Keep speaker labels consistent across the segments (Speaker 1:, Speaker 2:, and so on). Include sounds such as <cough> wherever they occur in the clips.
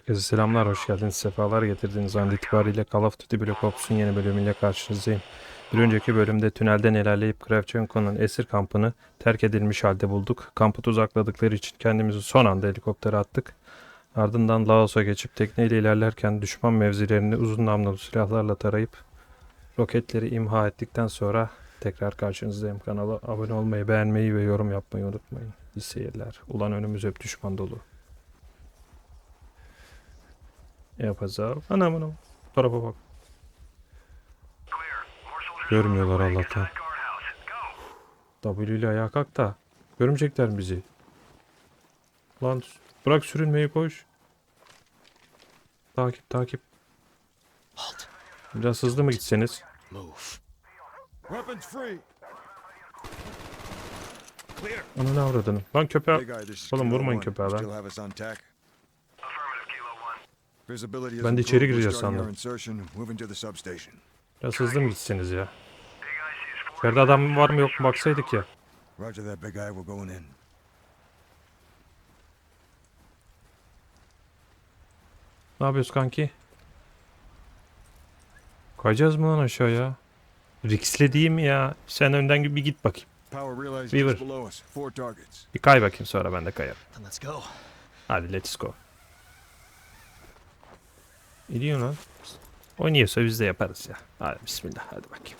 Speaker 1: Herkese selamlar, hoş geldiniz, sefalar getirdiniz. An itibariyle Call of Duty Black Ops'un yeni bölümüyle karşınızdayım. Bir önceki bölümde tünelden ilerleyip Kravchenko'nun esir kampını terk edilmiş halde bulduk. Kampı tuzakladıkları için kendimizi son anda helikoptere attık. Ardından Laos'a geçip tekneyle ilerlerken düşman mevzilerini uzun namlulu silahlarla tarayıp roketleri imha ettikten sonra tekrar karşınızdayım. Kanala abone olmayı, beğenmeyi ve yorum yapmayı unutmayın. İyi seyirler. Ulan önümüz hep düşman dolu. Yapacağım. Anam anam. Tarafa bak. Görmüyorlar Allah'tan. W ile ayağa kalk da. Görmeyecekler bizi. Lan bırak sürünmeyi koş. Takip takip. Biraz hızlı mı gitseniz? Onu ne avradını? Lan köpeğe... Oğlum vurmayın köpeğe lan.
Speaker 2: Still have us on tack. Visibility has
Speaker 1: Ben de içeri gireceğiz
Speaker 2: starting our
Speaker 1: sandım.
Speaker 2: insertion, moving to the substation.
Speaker 1: Biraz hızlı mı gitseniz ya? İçeride adam var mı yok mu baksaydık ya.
Speaker 2: Roger that, Big Eye. We're going in.
Speaker 1: Ne yapıyoruz kanki? Kayacağız mı lan aşağıya? Rix'le değil mi ya? Sen önden bir git bakayım. Weaver. Bir kay bakayım sonra ben de kayarım.
Speaker 3: Then let's go.
Speaker 1: Go. Gidiyor lan. Oynuyorsa biz de yaparız ya. Hadi bismillah hadi bakayım.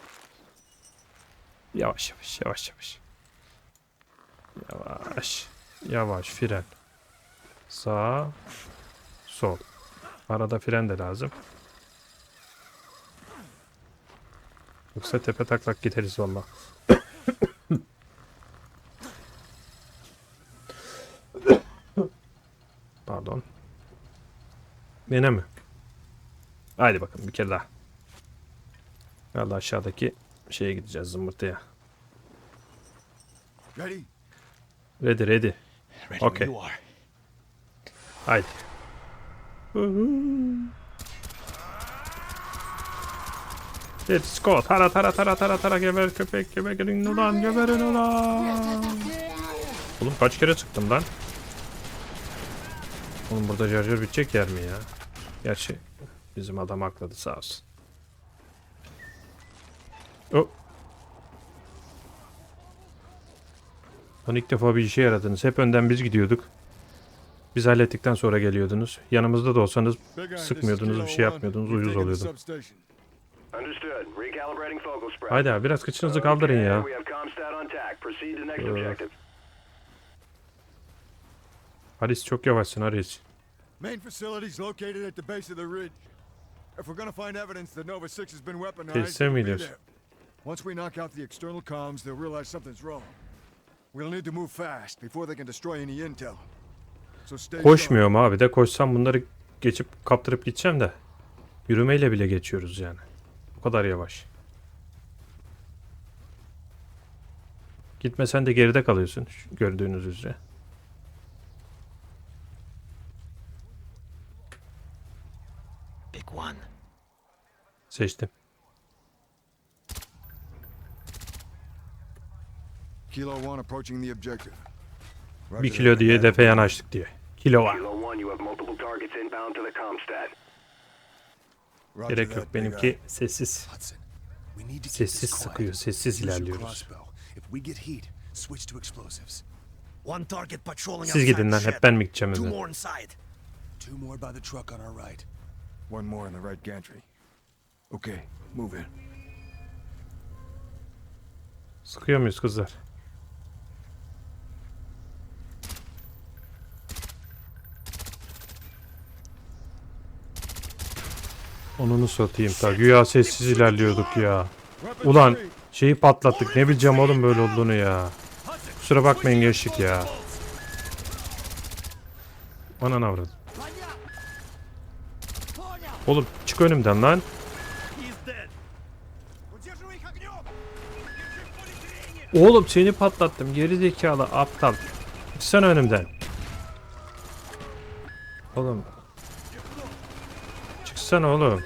Speaker 1: Yavaş yavaş yavaş yavaş. Yavaş. Yavaş fren. Sağ. Sol. Arada fren de lazım. Yoksa tepe taklak gideriz valla. <coughs> Pardon. Yine mi? Haydi bakın bir kere daha. Valla aşağıdaki şeye gideceğiz zımbırtıya.
Speaker 2: Ready?
Speaker 1: Ready ready.
Speaker 3: Ready
Speaker 1: Okay.
Speaker 3: when you are.
Speaker 1: Haydi. Let's go. Tara tara tara tara tara geber köpek geberin ulan geberin ulan. Oğlum kaç kere çıktım lan? Oğlum burada şarjör bitecek yer mi ya? Gerçi bizim adam akladı sağ olsun. Oh. Lan ilk defa bir işe yaradınız. Hep önden biz gidiyorduk. Biz hallettikten sonra geliyordunuz. Yanımızda da olsanız sıkmıyordunuz, bir şey yapmıyordunuz, uyuz oluyordum. Haydi abi biraz kıçınızı kaldırın ya.
Speaker 4: Objective.
Speaker 1: Haris çok yavaşsın Haris.
Speaker 2: Main facilities located at the base of the ridge. If we're gonna find evidence that Nova 6 has been weaponized, be there. Once we knock out the external comms, they'll realize something's wrong. We'll need to move fast before they can destroy any intel. So stay.
Speaker 1: Koşmuyorum abi de koşsam bunları geçip kaptırıp gideceğim de. Yürümeyle bile geçiyoruz yani. O kadar yavaş. Gitmesen de geride kalıyorsun gördüğünüz üzere.
Speaker 3: Big one.
Speaker 1: Seçtim.
Speaker 2: Kilo One approaching the objective.
Speaker 1: Bir kilo diye
Speaker 2: Eye.
Speaker 1: defe yanaştık diye. Kilo var.
Speaker 4: Kilo 1, you have multiple targets inbound to the Comstat.
Speaker 2: Roger
Speaker 1: Gerek yok benimki sessiz. Sessiz sıkıyor, sessiz ilerliyoruz. Siz gidin lan hep ben mi gideceğim
Speaker 3: Two
Speaker 1: önden?
Speaker 3: more inside.
Speaker 5: Two more by the truck on our right.
Speaker 2: One more in the right gantry. Okay, move in.
Speaker 1: Sıkıyor muyuz kızlar? Onunu satayım ta. Güya sessiz ilerliyorduk ya. Ulan şeyi patlattık. Ne bileceğim oğlum böyle olduğunu ya. Kusura bakmayın geçtik ya. Anan avradım. Oğlum çık önümden lan. Oğlum seni patlattım geri zekalı aptal. Sen önümden. Oğlum. Çıksana oğlum.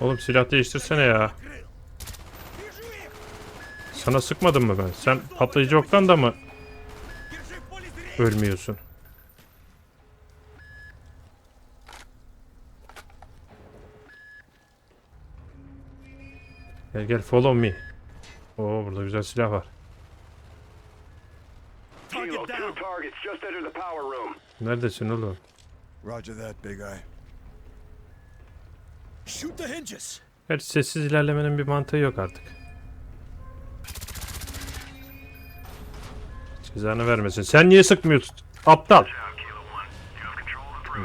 Speaker 1: Oğlum silah değiştirsene ya. Sana sıkmadım mı ben? Sen patlayıcı oktan da mı ölmüyorsun? Gel gel follow me. Oo burada güzel silah var. Neredesin oğlum?
Speaker 2: Roger that, Big Eye.
Speaker 3: Shoot the hinges.
Speaker 1: Gerçi sessiz ilerlemenin bir mantığı yok artık. Cezanı vermesin. Sen niye sıkmıyorsun? Aptal.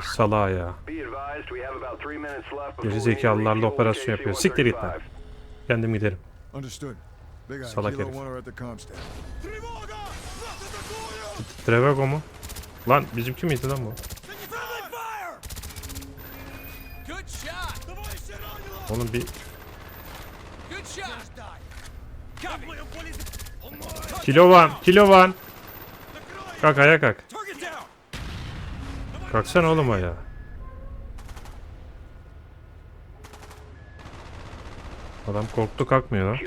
Speaker 1: Sala ya. Geri zekalılarla operasyon yapıyor. Siktir git lan. Kendim giderim. Salak herif. Trevago mu? Lan bizimki miydi lan bu? Onun bir Kilovan,
Speaker 3: kilovan.
Speaker 1: Kalk ayağa kalk. Kalksana oğlum ayağa. Adam korktu kalkmıyor lan.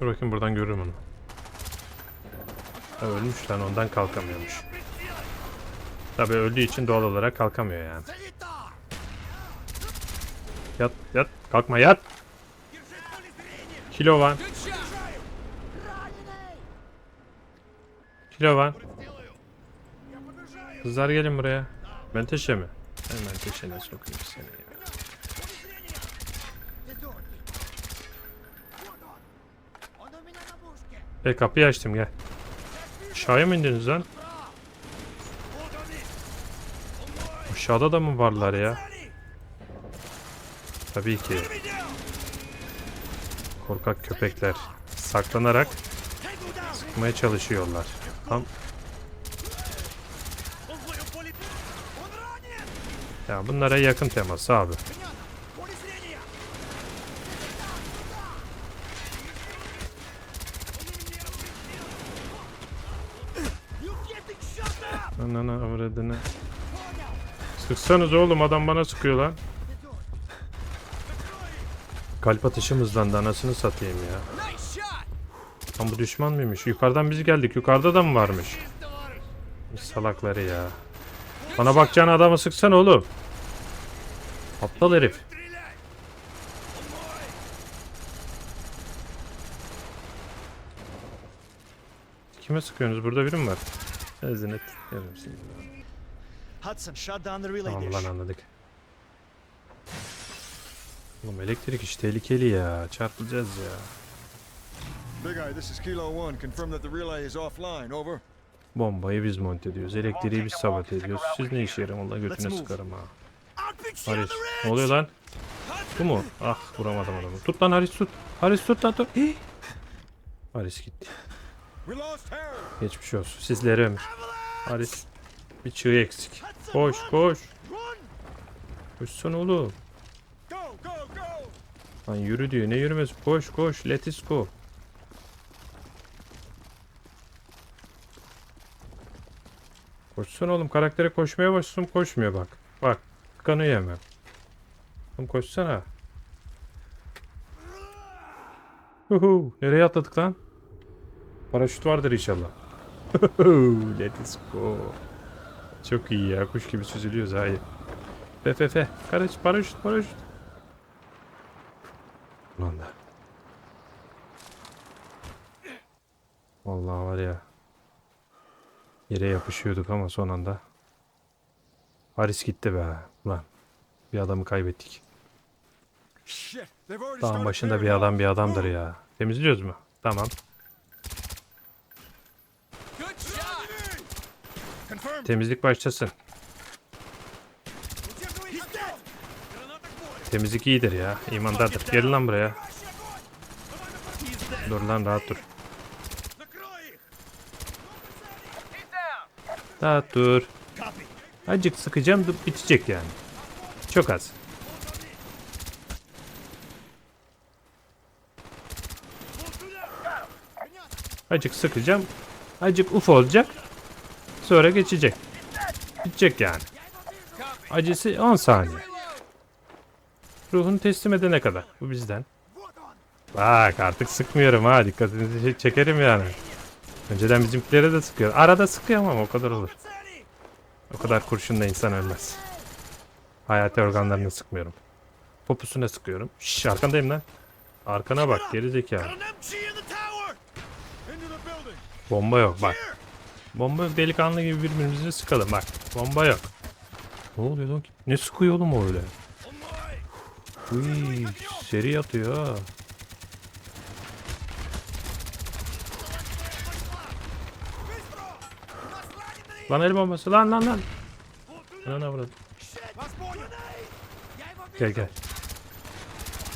Speaker 1: Dur bakayım buradan görürüm onu. Ha, ölmüş lan ondan kalkamıyormuş. Tabi öldüğü için doğal olarak kalkamıyor yani. Yat yat kalkma yat. Kilo
Speaker 6: var.
Speaker 1: Kilo
Speaker 3: var.
Speaker 1: Kızlar gelin buraya. Menteşe mi? Ben menteşene sokayım seni ya. E kapıyı açtım gel. Aşağıya mı indiniz lan? Aşağıda da mı varlar ya? Tabii ki. Korkak köpekler saklanarak sıkmaya çalışıyorlar.
Speaker 3: Kan.
Speaker 1: Ya bunlara yakın temas abi. Anana avradını. Sıksanız oğlum adam bana sıkıyor lan. Kalp atışım hızlandı anasını satayım ya. Lan bu düşman mıymış? Yukarıdan biz geldik. Yukarıda da mı varmış? Salakları ya. Bana bakacağın adamı sıksan oğlum. Aptal herif. Kime sıkıyorsunuz? Burada biri mi var?
Speaker 3: Ezin et.
Speaker 1: Tamam lan anladık. Oğlum elektrik iş tehlikeli ya. Çarpılacağız ya.
Speaker 2: Big Eye, this is Kilo One. Confirm that the relay is offline. Over.
Speaker 1: Bombayı biz monte ediyoruz. Elektriği biz sabote ediyoruz. Siz ne işe yarayın? Allah götüne sıkarım ha. Haris. Ne oluyor lan? Bu mu? Ah vuramadım adamı. Tut lan Haris tut. Haris tut lan tut. Hii. Haris gitti.
Speaker 2: We lost Harry.
Speaker 1: Geçmiş olsun. Sizlere ömür. Haris. Bir çığ eksik. Koş koş.
Speaker 3: Run!
Speaker 1: Koşsana oğlum. Lan yürü diyor. Ne yürümez? Koş koş. Let us go. Koşsana oğlum. Karaktere koşmaya başladım. Koşmuyor bak. Bak. Kanıyor hemen. Oğlum koşsana. Huhu. Nereye atladık lan? Paraşüt vardır inşallah. Let us go. Çok iyi ya. Kuş gibi süzülüyoruz. Hayır. Fe fe fe. Karış, paraşüt paraşüt. Ulan da. Vallahi var ya. Yere yapışıyorduk ama son anda. Haris gitti be. Lan. Bir adamı kaybettik. Dağın başında bir adam bir adamdır ya. Temizliyoruz mu? Tamam. Temizlik başlasın. Temizlik iyidir ya. İmandadır. Gel lan buraya. Dur lan rahat dur. Rahat dur. Acık sıkacağım bitecek yani. Çok az. Acık sıkacağım. Acık uf olacak. Sonra geçecek. Bitecek yani. Acısı 10 saniye. Ruhunu teslim edene kadar. Bu bizden. Bak artık sıkmıyorum ha. Dikkatinizi çek- çekerim yani. Önceden bizimkilere de sıkıyor. Arada sıkıyorum ama o kadar olur. O kadar kurşunla insan ölmez. Hayati organlarını sıkmıyorum. Popusuna sıkıyorum. Şşş arkandayım lan. Arkana bak geri zekalı. Bomba yok bak. Bomba yok delikanlı gibi birbirimizi sıkalım bak. Bomba yok. Ne oluyor lan? Ne sıkıyor oğlum öyle? Uy, seri atıyor. Lan el bombası lan lan lan. Lan ne vurdu? Gel gel.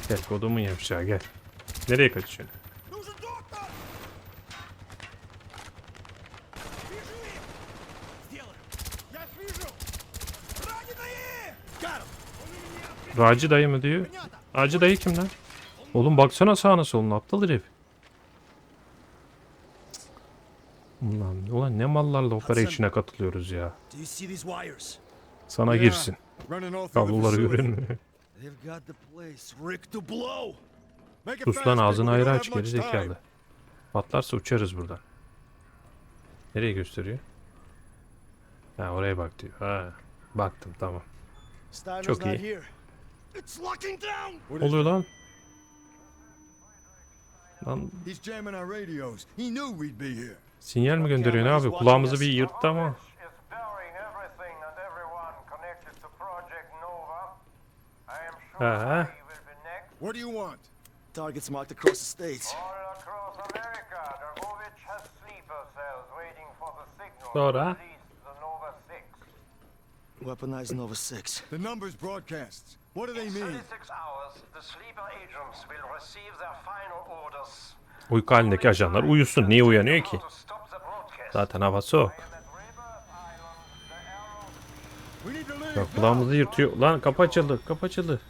Speaker 1: Gel kodumun yapacağı gel. Nereye kaçıyorsun? Raci dayı mı diyor? Raci dayı kim lan? Oğlum baksana sağına soluna aptal herif. Ulan, ulan ne mallarla operation'a katılıyoruz ya. Sana girsin. Kabloları!
Speaker 2: Make it
Speaker 1: Sus lan ağzını ayrı aç geri zekalı. Patlarsa uçarız buradan. Nereye gösteriyor? Ha oraya bak diyor. Ha. Baktım tamam. Çok iyi. oluyor lan? Lan
Speaker 2: He's jamming our radios. He knew we'd be here.
Speaker 1: Sinyal mi gönderiyor ne yapıyor? Kulağımızı bir yırttı ama.
Speaker 7: next.
Speaker 2: What do you want?
Speaker 3: Targets marked across the states.
Speaker 7: All across America, Dragovich has sleeper cells waiting for the signal
Speaker 1: Sonra?
Speaker 7: to release the Nova 6.
Speaker 3: Weaponized Nova 6.
Speaker 2: The numbers broadcasts. What do they
Speaker 7: In
Speaker 2: mean?
Speaker 7: 36 hours, the sleeper agents will receive their final orders.
Speaker 1: Uyku halindeki ajanlar uyusun. Niye uyanıyor ki? Zaten hava soğuk.
Speaker 7: I am at Rebirth Island, the Arrow
Speaker 2: We need to leave.
Speaker 1: Ya
Speaker 2: now.
Speaker 1: kulağımızı yırtıyor. Lan kapı açıldı. Kapı açıldı.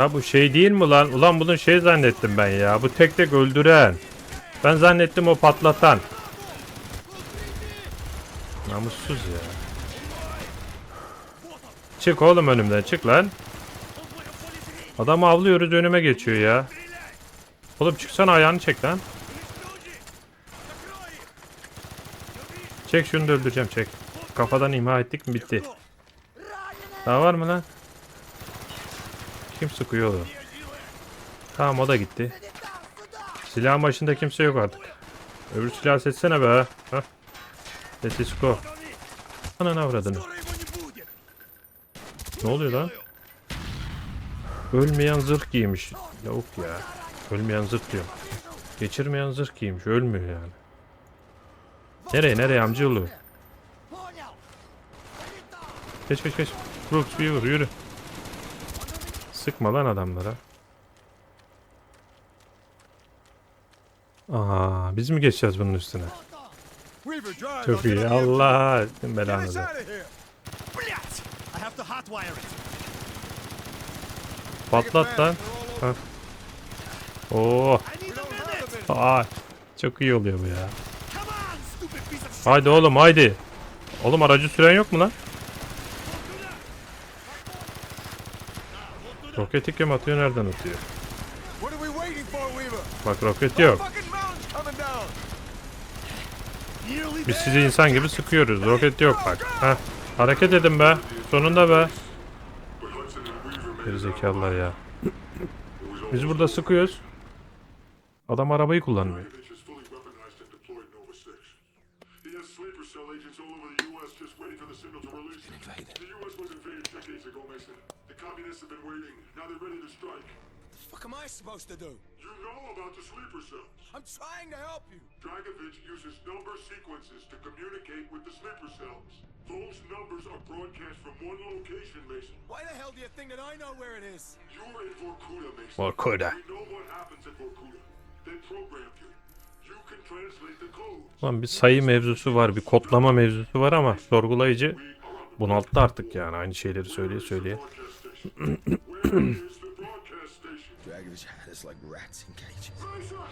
Speaker 1: Ha bu şey değil mi lan? Ulan bunu şey zannettim ben ya. Bu tek tek öldüren. Ben zannettim o patlatan. Namussuz ya. Çık oğlum önümden çık lan. Adamı avlıyoruz önüme geçiyor ya. Oğlum çıksana ayağını çek lan. Çek şunu da öldüreceğim çek. Kafadan imha ettik mi bitti. Daha var mı lan? Kim sıkıyor oğlum? Tamam o da gitti. Silah başında kimse yok artık. Öbür silah seçsene be. Heh. Sesisko. Ananı avradını. Ne oluyor lan? Ölmeyen zırh giymiş. Lavuk ya. Ölmeyen zırh diyor. Geçirmeyen zırh giymiş. Ölmüyor yani. Nereye nereye amca yolu? Geç geç geç. Brooks bir yürü yürü. Sıkma lan adamlara. Aa, biz mi geçeceğiz bunun üstüne? Çok iyi. Allah
Speaker 3: belanı da.
Speaker 1: Patlat lan. Oo.
Speaker 2: Oh.
Speaker 1: Aa, çok iyi oluyor bu ya. Haydi oğlum haydi. Oğlum aracı süren yok mu lan? Roketi kim atıyor nereden atıyor? Bak roket yok. Biz sizi insan gibi sıkıyoruz. Roket yok bak. Heh. Hareket edin be. Sonunda be. Gerizekalılar ya. Biz burada sıkıyoruz. Adam arabayı kullanmıyor.
Speaker 8: Davidovich is fully weaponized and deployed Nova 6. He has sleeper cell agents all over the U.S. just waiting for the signal to release. The U.S. was invaded decades ago, Mason. The have been waiting. Now they're ready to strike.
Speaker 5: What am I supposed to do?
Speaker 8: You know about the sleeper cells.
Speaker 5: I'm trying to help you.
Speaker 8: Dragovich uses number sequences to communicate with the sleeper cells. Those numbers are broadcast from one location, Mason.
Speaker 5: Why the hell do you think that I know where it is?
Speaker 8: You're in Vorkuta, Mason.
Speaker 1: Vorkuta.
Speaker 8: We know what happens at Vorkuta. They programmed you. You can translate the code.
Speaker 1: Lan bir sayı mevzusu var, bir kodlama mevzusu var ama sorgulayıcı bunalttı artık yani aynı şeyleri söyleye söyleye.
Speaker 5: Dragovich had us like rats in cages.
Speaker 8: We're!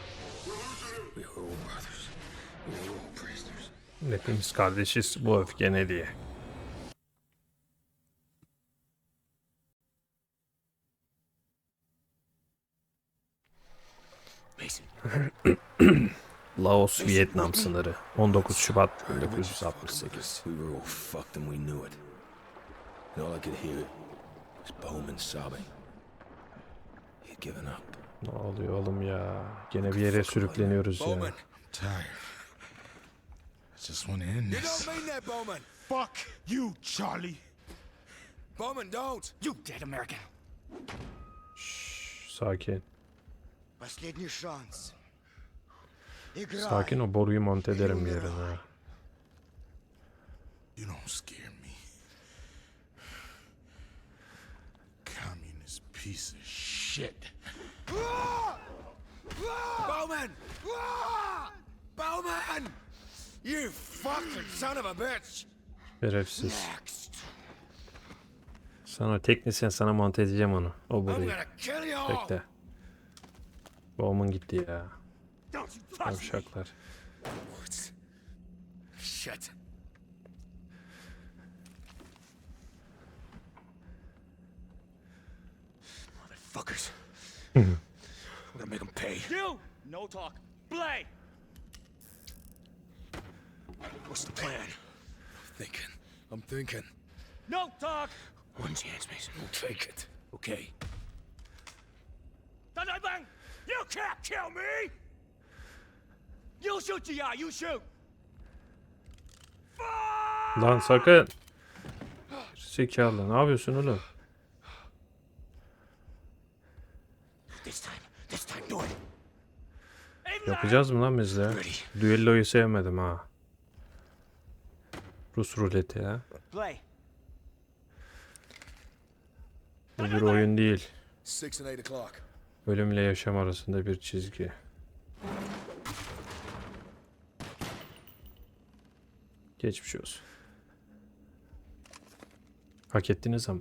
Speaker 5: We are all brothers. We are all prisoners.
Speaker 1: Hepimiz kardeşiz bu öfke ne diye. Laos Vietnam sınırı 19 Şubat 1968.
Speaker 5: Bowman sobbing. He'd given up.
Speaker 1: Ne oluyor oğlum ya? Gene bir yere sürükleniyoruz ya.
Speaker 5: Bowman! Tired. I just want to end
Speaker 3: You
Speaker 5: this.
Speaker 3: don't mean that, Bowman. Fuck you, Charlie.
Speaker 5: Bowman, don't!
Speaker 3: You dead American.
Speaker 1: Sakin.
Speaker 3: Последний шанс. Играй.
Speaker 1: Sakin o boruyu monte ederim bir yerine. ha.
Speaker 5: You don't scare me. Piece of shit.
Speaker 3: Bowman! Bowman! You fucking son of a bitch!
Speaker 1: Şerefsiz.
Speaker 3: Next.
Speaker 1: Sana teknisyen sana monte edeceğim onu. O
Speaker 3: all!
Speaker 1: Bekle. Boğumun gitti ya. Yavşaklar.
Speaker 3: Shit. Motherfuckers. We're gonna make them pay.
Speaker 9: You! No talk. Play!
Speaker 3: What's the plan?
Speaker 5: I'm thinking. I'm thinking.
Speaker 9: No talk!
Speaker 3: One chance, Mason.
Speaker 5: We'll take it.
Speaker 3: Okay.
Speaker 9: Dun dun bang! You can't kill me! You shoot, GI, you shoot!
Speaker 1: Lan sakın. Zekalı ne yapıyorsun oğlum? Yapacağız mı lan biz de? Düelloyu sevmedim ha. Rus ruleti ya. Bu bir oyun değil. Ölümle yaşam arasında bir çizgi. Geçmiş olsun. Hak ettiniz ama.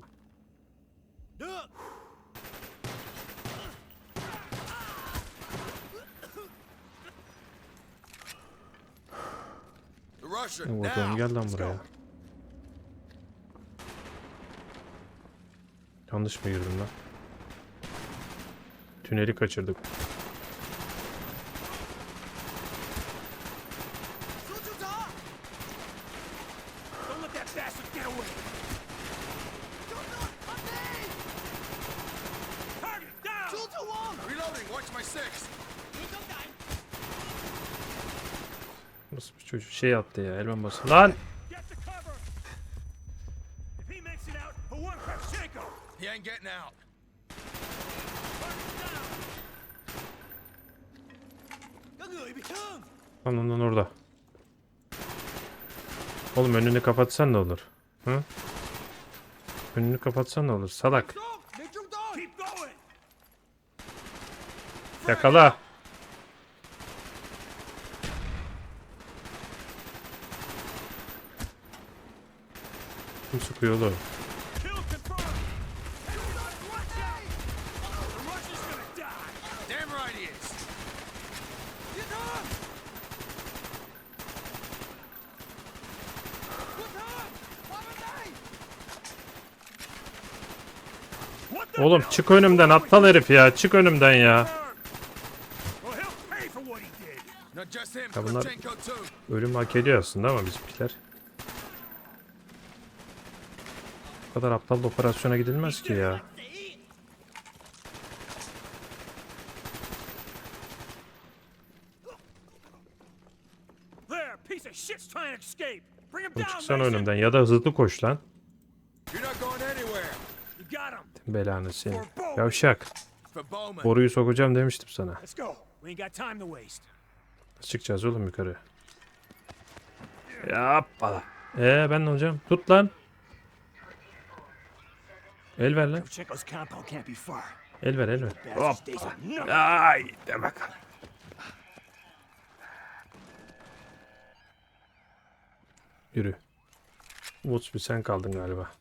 Speaker 1: Bakalım gel lan buraya. Yanlış mı girdim lan? Tüneli kaçırdık. Şey yaptı ya elman basın. Lan!
Speaker 3: Out.
Speaker 1: Lan orada. Oğlum önünü kapatsan ne olur? Hı? Önünü kapatsan ne olur? Salak. Yakala. Kim sıkıyor oğlum?
Speaker 3: Kill confirmed! Watch out! The Russian's gonna die!
Speaker 5: Damn right he is.
Speaker 3: The
Speaker 1: Oğlum
Speaker 3: hell?
Speaker 1: çık önümden aptal herif ya. Çık önümden ya. Ya bunlar-. Ölüm hak ediyor aslında ama bizimkiler. Bu kadar aptal operasyona gidilmez ki ya.
Speaker 3: Mason!
Speaker 1: önümden ya da hızlı koş lan. Belanı seni. Yavşak. Boruyu sokacağım demiştim sana. Çıkacağız oğlum yukarı. Yapma. Ee ben ne olacağım? Tut lan. El ver lan. El ver el ver.
Speaker 3: Hop.
Speaker 1: Ay de bakalım. Yürü. Umut bir sen kaldın galiba.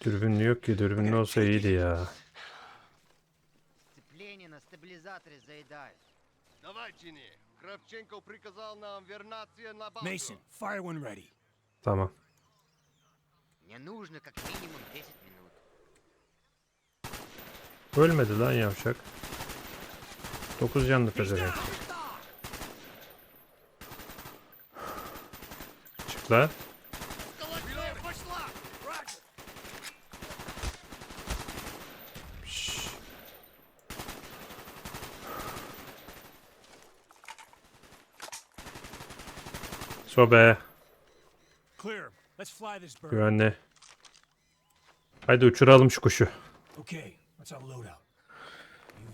Speaker 1: Dürbünlü yok ki. Dürbünlü olsa iyiydi ya.
Speaker 10: Давай, тяни. стабилизаторе заедает.
Speaker 7: Давайте не. Кравченко приказал нам вернаться на базу.
Speaker 9: Mason, fire when ready.
Speaker 1: Tamam.
Speaker 10: Мне нужно как минимум 10 минут.
Speaker 1: Ölmedi lan yavşak. 9 canlı pezevenk. Çık lan. Sobe.
Speaker 3: Let's.
Speaker 1: Güvenli. Haydi uçuralım şu kuşu.
Speaker 9: Okay, what's our loadout?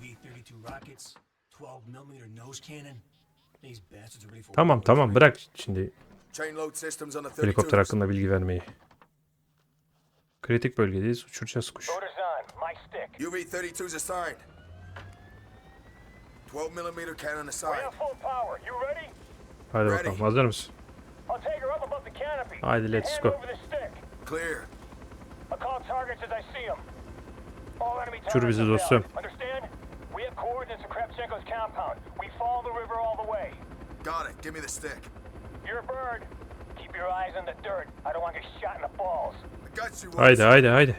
Speaker 9: UV-32 rockets, 12 millimeter nose cannon. These bastards are ready for
Speaker 1: Tamam tamam bırak şimdi helikopter hakkında bilgi vermeyi. Kritik bölgedeyiz. Uçuracağız kuş.
Speaker 7: Orders on. My stick.
Speaker 5: UV-32's assigned. 12 millimeter cannon assigned.
Speaker 7: have?
Speaker 1: Hadi bakalım. Hazır mısın?
Speaker 7: I'll take her up above the canopy.
Speaker 1: Haydi let's
Speaker 7: Hand
Speaker 1: go.
Speaker 7: over the stick.
Speaker 5: Clear.
Speaker 7: I'll call targets as I see them. All enemy
Speaker 1: Uçur
Speaker 7: targets
Speaker 1: bizi
Speaker 7: are
Speaker 1: dostum.
Speaker 7: down. Understand? We have coordinates of Kravchenko's compound. We follow the river all the way.
Speaker 5: Got it. Give me the stick.
Speaker 7: You're a bird. Keep your eyes on the dirt. I don't want to get shot in the balls.
Speaker 5: I got you, Woods.
Speaker 1: Haydi haydi haydi.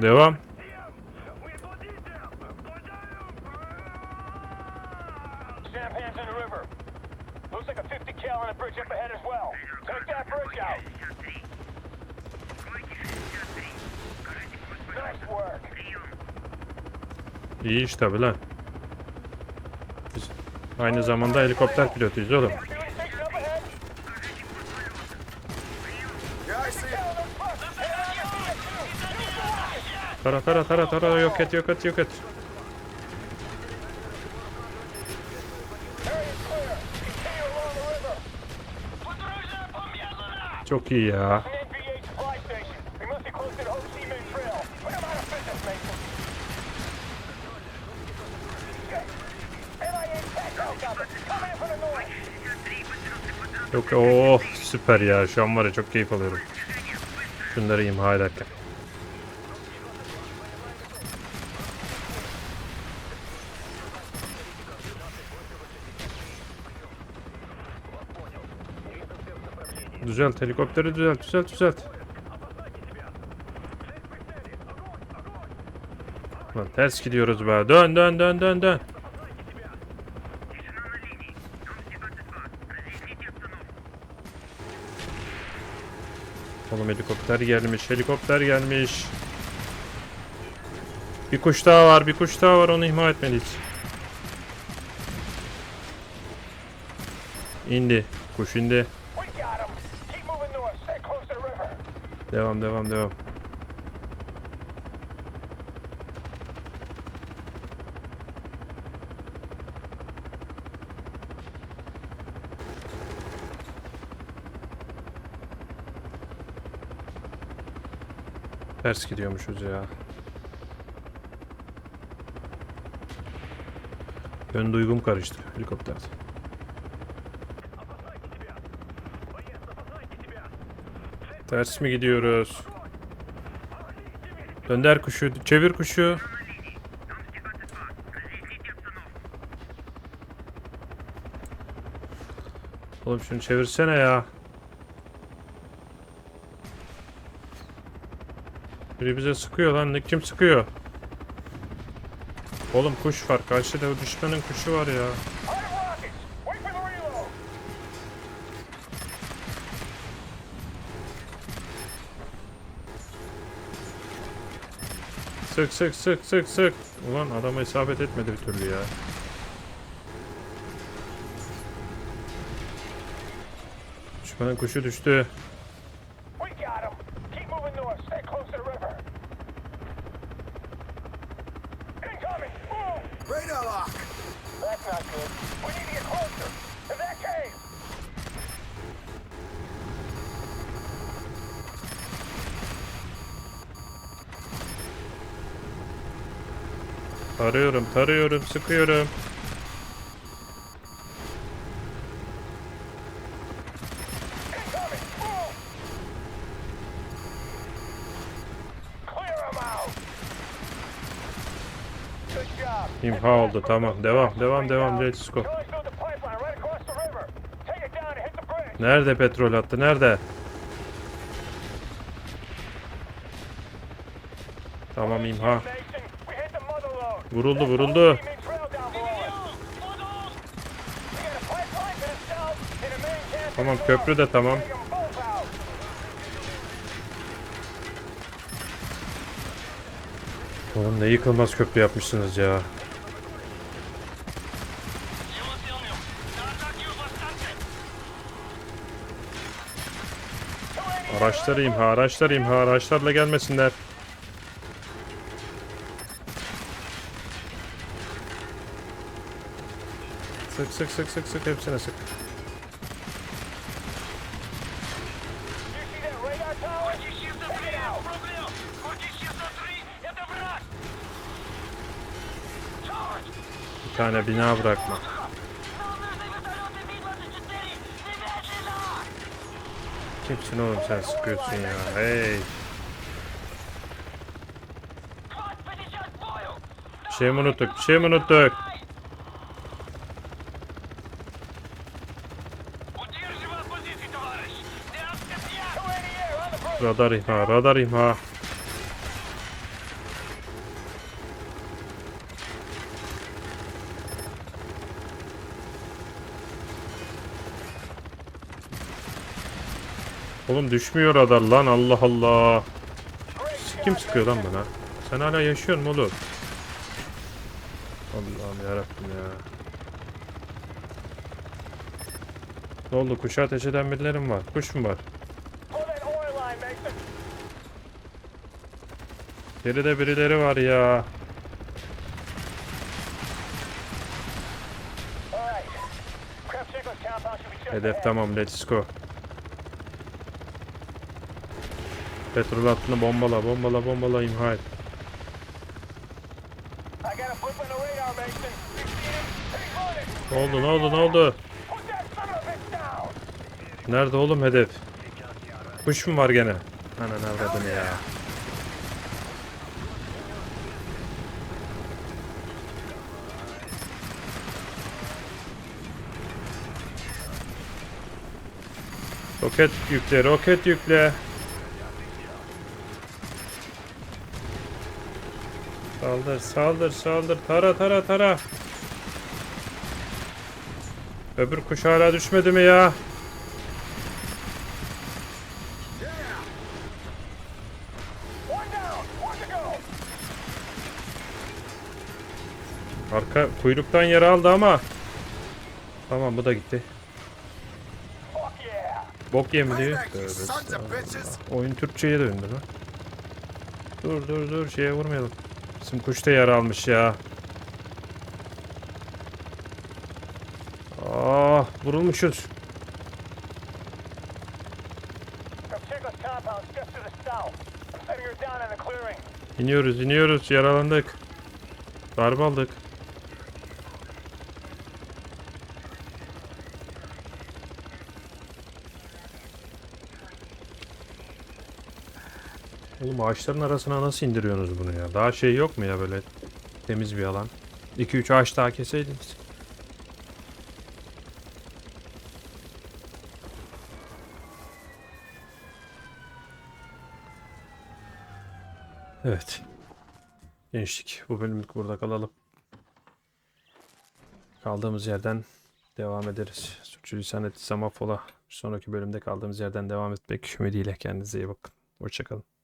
Speaker 1: Devam.
Speaker 7: Like a 50 cal on a bridge up ahead as well. Take that bridge out.
Speaker 1: İyi iş tabi lan. Biz aynı zamanda helikopter pilotuyuz oğlum. Tara tara tara tara yok et yok et yok et.
Speaker 7: From the north.
Speaker 1: Yok oh süper ya şu an var ya çok keyif alıyorum. Şunları imha ederken. Düzelt helikopteri düzelt düzelt düzelt. Lan ters gidiyoruz be. Dön dön dön dön dön. Oğlum helikopter gelmiş, helikopter gelmiş. Bir kuş daha var, bir kuş daha var onu ihmal etmeliyiz. İndi, kuş indi. Devam, devam, devam. Ters gidiyormuşuz ya. Ön duygum karıştı helikopterde. Ters mi gidiyoruz? Dönder kuşu, çevir kuşu. Oğlum şunu çevirsene ya. Biri bize sıkıyor lan. Kim sıkıyor? Oğlum kuş var. Karşıda düşmanın kuşu var ya. Sık sık sık sık sık. Ulan adama isabet etmedi bir türlü ya. Düşmanın kuşu düştü.
Speaker 7: We got him. Keep moving north. Stay close to the river. Incoming. Move.
Speaker 5: Radar lock.
Speaker 7: That's not good. We need to get closer. To that cave.
Speaker 1: Tarıyorum, tarıyorum, sıkıyorum. İmha oldu tamam. Devam, devam, devam. Let's go. Nerede petrol hattı? Nerede? Tamam imha.
Speaker 7: Mason, we hit the mother load.
Speaker 1: Vuruldu, vuruldu. Tamam köprü de tamam. Oğlum ne yıkılmaz köprü yapmışsınız ya. Araçları imha, araçları imha, araçlarla gelmesinler. Sık sık sık sık sık hepsine sık.
Speaker 7: You see that radar tower? Take it out.
Speaker 1: Bir tane bina bırakma. Kimsin oğlum sen sıkıyorsun ya. Hey. Bir şey mi unuttuk? Bir şey mi unuttuk? Radar imha, radar imha. Oğlum düşmüyor radar lan Allah Allah. Kim sıkıyor lan bana? Sen hala yaşıyor musun oğlum? Allah'ım yarabbim ya. Ne oldu? Kuşa ateş eden birileri mi var? Kuş mu var?
Speaker 7: Pull that oil line, Mason.
Speaker 1: Geride birileri var ya. Hedef tamam let's go. Petrol hattını bombala bombala bombala imha et. Ne oldu ne oldu ne oldu? Nerede oğlum hedef? Kuş mu var gene? Anan avradını ya. Roket yükle, roket yükle. Saldır, saldır, saldır. Tara, tara, tara. Öbür kuş hala düşmedi mi ya? Arka kuyruktan yara aldı ama. Tamam bu da gitti. Bok estağfurullah. Oyun Türkçe'ye döndü lan. Dur dur dur şeye vurmayalım. Bizim kuş da yara almış ya. Ah vurulmuşuz. İniyoruz iniyoruz yaralandık. Darbe aldık. Oğlum ağaçların arasına nasıl indiriyorsunuz bunu ya? Daha şey yok mu ya böyle temiz bir alan? 2-3 ağaç daha keseydiniz. Evet. Gençlik bu bölümlük burada kalalım. Kaldığımız yerden devam ederiz. Sürçülisan ettiysem affola. Bir sonraki bölümde kaldığımız yerden devam etmek ümidiyle kendinize iyi bakın. Hoşçakalın.